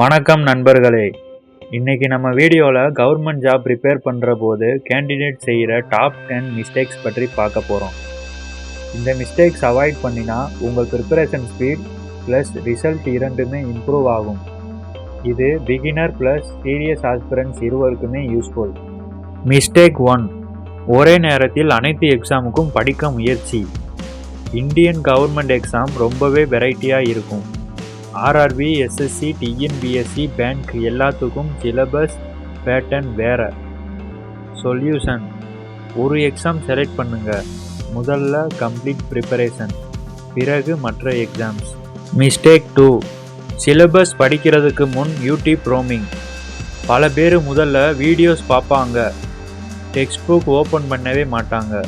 வணக்கம் நண்பர்களே. இன்னைக்கு நம்ம வீடியோவில் கவர்மெண்ட் ஜாப் ப்ரிப்பேர் பண்ணுற போது கேண்டிடேட் செய்கிற டாப் டென் மிஸ்டேக்ஸ் பற்றி பார்க்க போகிறோம் இந்த மிஸ்டேக்ஸ் அவாய்ட் பண்ணினா உங்கள் ப்ரிப்பரேஷன் ஸ்பீட் ப்ளஸ் ரிசல்ட் இரண்டுமே இம்ப்ரூவ் ஆகும். இது பிகினர் ப்ளஸ் சீரியஸ் ஆஸ்பிரன்ஸ் இருவருக்குமே யூஸ்ஃபுல் மிஸ்டேக் ஒன் ஒரே நேரத்தில் அனைத்து எக்ஸாமுக்கும் படிக்க முயற்சி. இந்தியன் கவர்மெண்ட் எக்ஸாம் ரொம்பவே வெரைட்டியாக இருக்கும். ஆர்ஆர்பி எஸ்எஸ்சி டிஎன்பிஎஸ்சி பேங்க் எல்லாத்துக்கும் சிலபஸ் பேட்டர்ன் வேறு. சொல்யூஷன். ஒரு எக்ஸாம் செலக்ட் பண்ணுங்கள் முதல்ல கம்ப்ளீட் ப்ரிப்பரேஷன். பிறகு மற்ற எக்ஸாம்ஸ். Mistake two. சிலபஸ் படிக்கிறதுக்கு முன் யூடியூப் ரோமிங். பல பேர் முதல்ல வீடியோஸ் பார்ப்பாங்க டெக்ஸ்ட் புக் ஓப்பன் பண்ணவே மாட்டாங்க.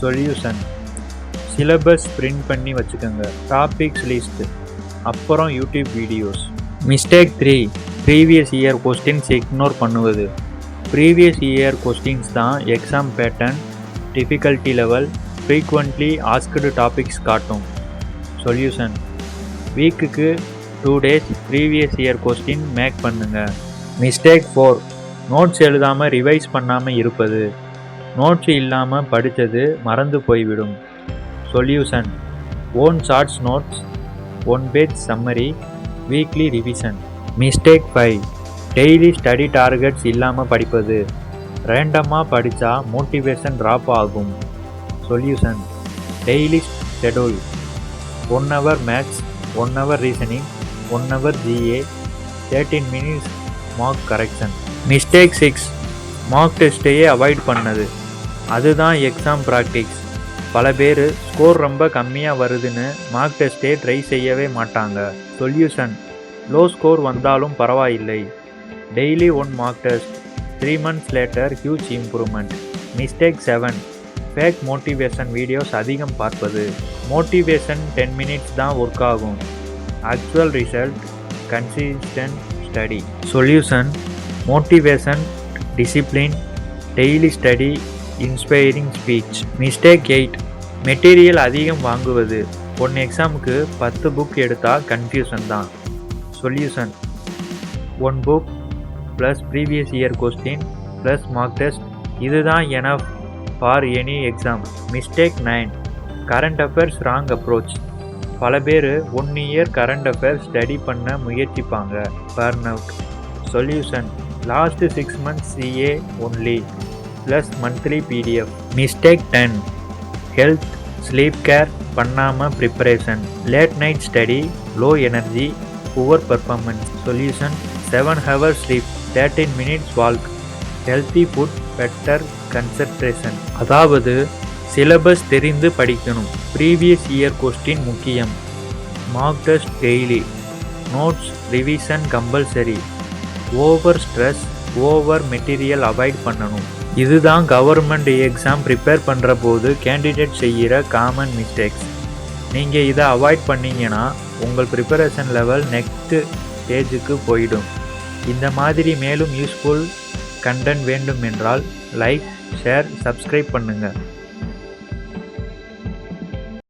சொல்யூஷன். சிலபஸ் பிரிண்ட் பண்ணி வச்சுக்கோங்க. Topics list. அப்புறம் YouTube videos mistake three previous year questions ignore பண்ணுவது. ப்ரீவியஸ் இயர் கொஸ்டின்ஸ் தான் exam pattern difficulty level frequently asked topics காட்டும். சொல்யூஷன் வீக்குக்கு two days previous year question make பண்ணுங்க. மிஸ்டேக் ஃபோர் நோட்ஸ் எழுதாமல் revise பண்ணாமல் இருப்பது. Notes இல்லாமல் படித்தது மறந்து போய்விடும். Solution own shorts notes one page summary weekly revision mistake five daily study targets இல்லாமல் படிப்பது. ரேண்டமாக படித்தா மோட்டிவேஷன் ட்ராப் ஆகும். Solution daily schedule one hour maths one hour reasoning one hour GA thirteen minutes mark correction mistake six mark டெஸ்ட்டையே avoid பண்ணது. அதுதான் exam practice பல பேர் score ரொம்ப கம்மியாக வருதுன்னு மார்க் டெஸ்ட்டே ட்ரை செய்யவே மாட்டாங்க. சொல்யூஷன் லோ ஸ்கோர் வந்தாலும் பரவாயில்லை. Daily one mark test three months later huge improvement mistake seven fake motivation videos அதிகம் பார்ப்பது. மோட்டிவேஷன் டென் மினிட்ஸ் தான் ஒர்க் ஆகும். Actual result consistent study solution motivation discipline daily study inspiring speech. Mistake eight. Material அதிகம் வாங்குவது. One எக்ஸாமுக்கு பத்து book எடுத்தால் confusion தான். Solution one book plus previous year question plus mark test இதுதான் enough for any exam mistake nine current affairs wrong approach பல பேர் one year current affairs study பண்ண முயற்சிப்பாங்க. Burn out solution last six months CA only plus monthly PDF mistake ten health sleep care பண்ணாமல் preparation late night study low energy poor performance solution seven hour sleep thirteen minutes walk healthy food better concentration அதாவது syllabus தெரிந்து படிக்கணும். Previous year question முக்கியம். Mark test daily notes revision compulsory over stress over material avoid பண்ணணும். இதுதான் government exam prepare பண்ணுற போது candidate செய்கிற common mistakes நீங்கள் இதை அவாய்ட் பண்ணிங்கன்னா உங்கள் ப்ரிப்பரேஷன் லெவல் நெக்ஸ்ட் ஸ்டேஜுக்கு போயிடும். இந்த மாதிரி மேலும் யூஸ்ஃபுல் கண்டென்ட் வேண்டும் என்றால் லைக் ஷேர் சப்ஸ்கிரைப் பண்ணுங்கள்